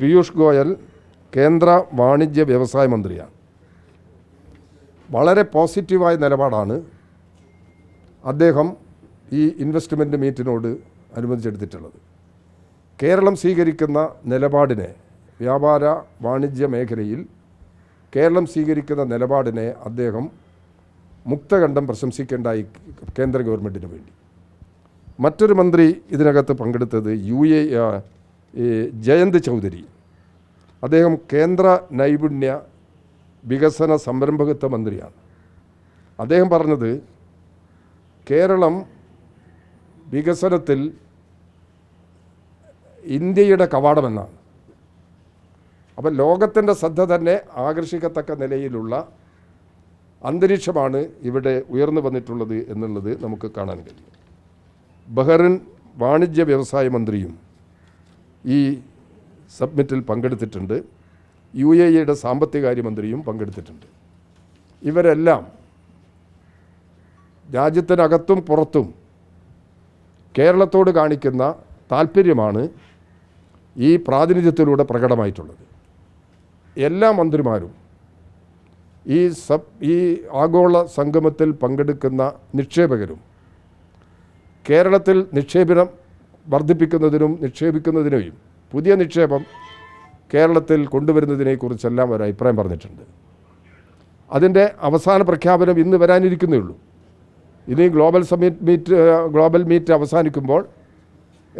പീയൂഷ് ഗോയൽ കേന്ദ്ര വാണിജ്യ വ്യവസായ മന്ത്രിയാണ്. വളരെ പോസിറ്റീവായ നിലപാടാണ് അദ്ദേഹം ഈ ഇൻവെസ്റ്റ്മെന്റ് മീറ്റിനോട് അനുബന്ധിച്ചെടുത്തിട്ടുള്ളത്. കേരളം സ്വീകരിക്കുന്ന നിലപാടിനെ വ്യാപാര വാണിജ്യ മേഖലയിൽ കേരളം സ്വീകരിക്കുന്ന നിലപാടിനെ അദ്ദേഹം മുക്തകണ്ഠം പ്രശംസിക്കേണ്ടായി കേന്ദ്ര ഗവൺമെന്റിന് വേണ്ടി. മറ്റൊരു മന്ത്രി ഇതിനകത്ത് പങ്കെടുത്തത് യു എ ജയന്ത് ചൗധരി. അദ്ദേഹം കേന്ദ്ര നൈപുണ്യ വികസന സംരംഭകത്വ മന്ത്രിയാണ്. അദ്ദേഹം പറഞ്ഞത് കേരളം വികസനത്തിൽ ഇന്ത്യയുടെ കവാടമെന്നാണ്. അപ്പം ലോകത്തിന്റെ ശ്രദ്ധ തന്നെ ആകർഷിക്കത്തക്ക നിലയിലുള്ള അന്തരീക്ഷമാണ് ഇവിടെ ഉയർന്നു വന്നിട്ടുള്ളത് എന്നുള്ളത് നമുക്ക് കാണാൻ കഴിയും. ബഹ്റിൻ വാണിജ്യ വ്യവസായ മന്ത്രിയും ഈ സബ്മിറ്റിൽ പങ്കെടുത്തിട്ടുണ്ട്. യു എ ഇയുടെ സാമ്പത്തികാര്യമന്ത്രിയും പങ്കെടുത്തിട്ടുണ്ട്. ഇവരെല്ലാം രാജ്യത്തിനകത്തും പുറത്തും കേരളത്തോട് കാണിക്കുന്ന താല്പര്യമാണ് ഈ പ്രാതിനിധ്യത്തിലൂടെ പ്രകടമായിട്ടുള്ളത്. എല്ലാ മന്ത്രിമാരും ഈ സബ് ഈ ആഗോള സംഗമത്തിൽ പങ്കെടുക്കുന്ന നിക്ഷേപകരും കേരളത്തിൽ നിക്ഷേപനം വർദ്ധിപ്പിക്കുന്നതിനും നിക്ഷേപിക്കുന്നതിനെയും പുതിയ നിക്ഷേപം കേരളത്തിൽ കൊണ്ടുവരുന്നതിനെക്കുറിച്ചെല്ലാം ഒരു അഭിപ്രായം പറഞ്ഞിട്ടുണ്ട്. അതിന്റെ അവസാന പ്രഖ്യാപനം ഇന്ന് വരാനിരിക്കുന്നേ ഉള്ളൂ. ഇനി global summit meet global meet അവസാനിക്കുമ്പോൾ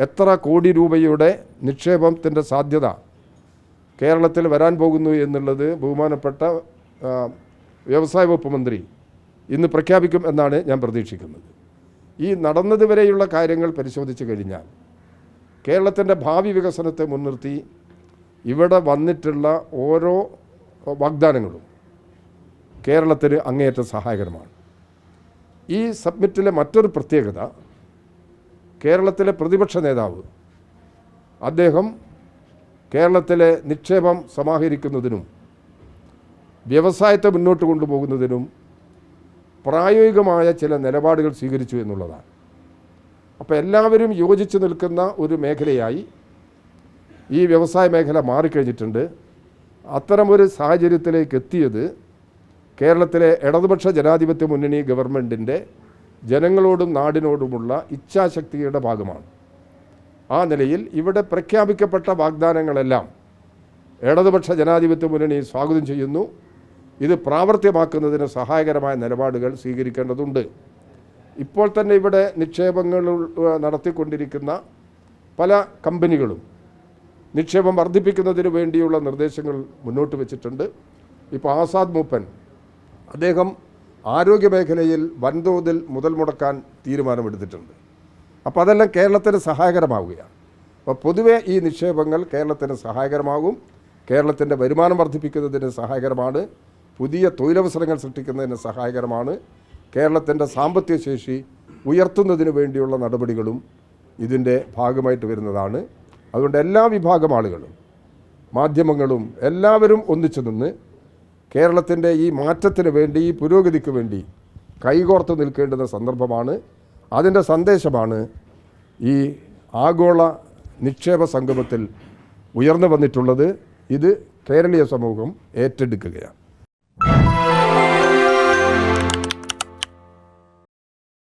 എത്ര കോടി രൂപയുടെ നിക്ഷേപത്തിന്റെ സാധ്യത കേരളത്തിൽ വരാൻ പോകുന്നു എന്നുള്ളത് ബഹുമാനപ്പെട്ട വ്യവസായ വകുപ്പ് മന്ത്രി ഇന്ന് പ്രഖ്യാപിക്കും എന്നാണ് ഞാൻ പ്രതീക്ഷിക്കുന്നത്. ഈ നടന്നതുവരെയുള്ള കാര്യങ്ങൾ പരിശോധിച്ച് കഴിഞ്ഞാൽ കേരളത്തിന്റെ ഭാവി വികസനത്തെ മുൻനിർത്തി ഇവിടെ വന്നിട്ടുള്ള ഓരോ വാഗ്ദാനങ്ങളും കേരളത്തിന് അങ്ങേയറ്റം സഹായകരമാണ്. ഈ സബ്മിറ്റിലെ മറ്റൊരു പ്രത്യേകത കേരളത്തിലെ പ്രതിപക്ഷ നേതാവ് അദ്ദേഹം കേരളത്തിലെ നിക്ഷേപം സമാഹരിക്കുന്നതിനും വ്യവസായത്തെ മുന്നോട്ട് കൊണ്ടുപോകുന്നതിനും പ്രായോഗികമായ ചില നിലപാടുകൾ സ്വീകരിച്ചു എന്നുള്ളതാണ്. അപ്പോൾ എല്ലാവരും യോജിച്ച് നിൽക്കുന്ന ഒരു മേഖലയായി ഈ വ്യവസായ മേഖല മാറിക്കഴിഞ്ഞിട്ടുണ്ട്. അത്തരമൊരു സാഹചര്യത്തിലേക്ക് എത്തിയത് കേരളത്തിലെ ഇടതുപക്ഷ ജനാധിപത്യ മുന്നണി ഗവൺമെന്റിന്റെ ജനങ്ങളോടും നാടിനോടുമുള്ള ഇച്ഛാശക്തിയുടെ ഭാഗമാണ്. ആ നിലയിൽ ഇവിടെ പ്രഖ്യാപിക്കപ്പെട്ട വാഗ്ദാനങ്ങളെല്ലാം ഇടതുപക്ഷ ജനാധിപത്യ മുന്നണി സ്വാഗതം ചെയ്യുന്നു. ഇത് പ്രാവർത്തികമാക്കുന്നതിന് സഹായകരമായ നിലപാടുകൾ സ്വീകരിക്കേണ്ടതുണ്ട്. ഇപ്പോൾ തന്നെ ഇവിടെ നിക്ഷേപങ്ങൾ നടത്തിക്കൊണ്ടിരിക്കുന്ന പല കമ്പനികളും നിക്ഷേപം വർദ്ധിപ്പിക്കുന്നതിന് വേണ്ടിയുള്ള നിർദ്ദേശങ്ങൾ മുന്നോട്ട് വെച്ചിട്ടുണ്ട്. ഇപ്പോൾ ആസാദ് മൂപ്പൻ അദ്ദേഹം ആരോഗ്യ മേഖലയിൽ വൻതോതിൽ മുതൽ മുടക്കാൻ തീരുമാനമെടുത്തിട്ടുണ്ട്. അപ്പോൾ അതെല്ലാം കേരളത്തിന് സഹായകരമാവുകയാണ്. അപ്പോൾ പൊതുവെ ഈ നിക്ഷേപങ്ങൾ കേരളത്തിന് സഹായകരമാകും. കേരളത്തിന്റെ വരുമാനം വർദ്ധിപ്പിക്കുന്നതിന് സഹായകരമാണ്. പുതിയ തൊഴിലവസരങ്ങൾ സൃഷ്ടിക്കുന്നതിന് സഹായകരമാണ് കേരളത്തിന്റെ സാമ്പത്തിക ശേഷി ഉയർത്തുന്നതിന് വേണ്ടിയുള്ള നടപടികളും ഇതിന്റെ ഭാഗമായിട്ട് വരുന്നതാണ്. അതുകൊണ്ട് എല്ലാ വിഭാഗം ആളുകളും മാധ്യമങ്ങളും എല്ലാവരും ഒന്നിച്ചു നിന്ന് കേരളത്തിന്റെ ഈ മാറ്റത്തിന് വേണ്ടി ഈ പുരോഗതിക്ക് വേണ്ടി കൈകോർത്ത് നിൽക്കേണ്ടുന്ന സന്ദർഭമാണ്. അതിന്റെ സന്ദേശമാണ് ഈ ആഗോള നിക്ഷേപ സംഗമത്തിൽ ഉയർന്നു വന്നിട്ടുള്ളത്. ഇത് കേരളീയ സമൂഹം ഏറ്റെടുക്കുകയാണ്.